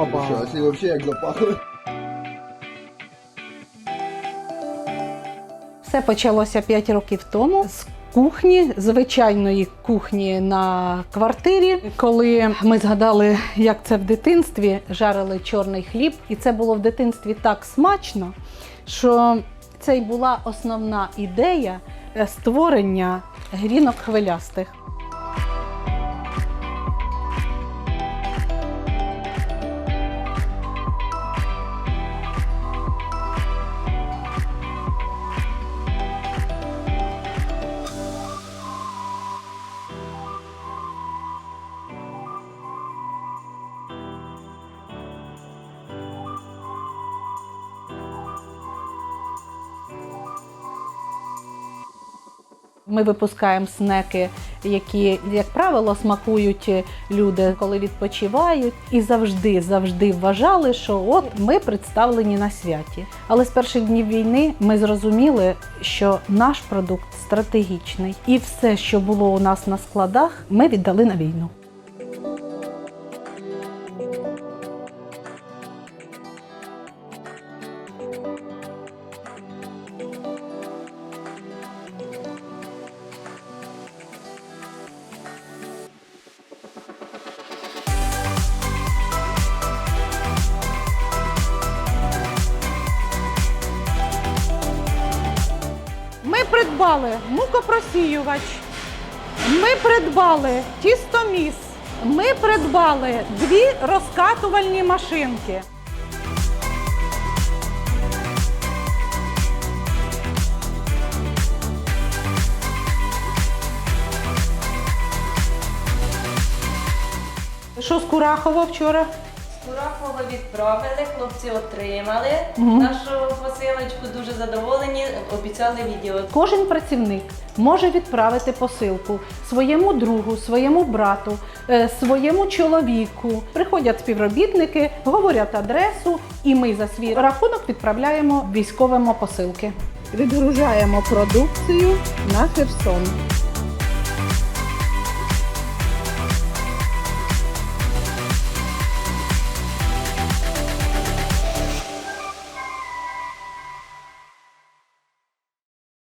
Опа. Що, а ці взагалі як запахли? Все почалося 5 років тому з кухні, звичайної кухні на квартирі. Коли ми згадали, як це в дитинстві жарили чорний хліб, і це було в дитинстві так смачно, що це й була основна ідея е, створення грінок хвилястих. Ми випускаємо снеки, які, як правило, смакують люди, коли відпочивають, і завжди, завжди вважали, що от ми представлені на святі. Але з перших днів війни ми зрозуміли, що наш продукт стратегічний, і все, що було у нас на складах, ми віддали на війну. Придбали мукопросіювач, ми придбали тістоміс, ми придбали дві розкатувальні машинки. Що з Курахова вчора? Курахово відправили, хлопці отримали Мгм. нашу посилочку, дуже задоволені, обіцяли відео. Кожен працівник може відправити посилку своєму другу, своєму брату, е, своєму чоловіку. Приходять співробітники, говорять адресу, і ми за свій рахунок відправляємо військовим посилки. Відгружаємо продукцію на Херсон.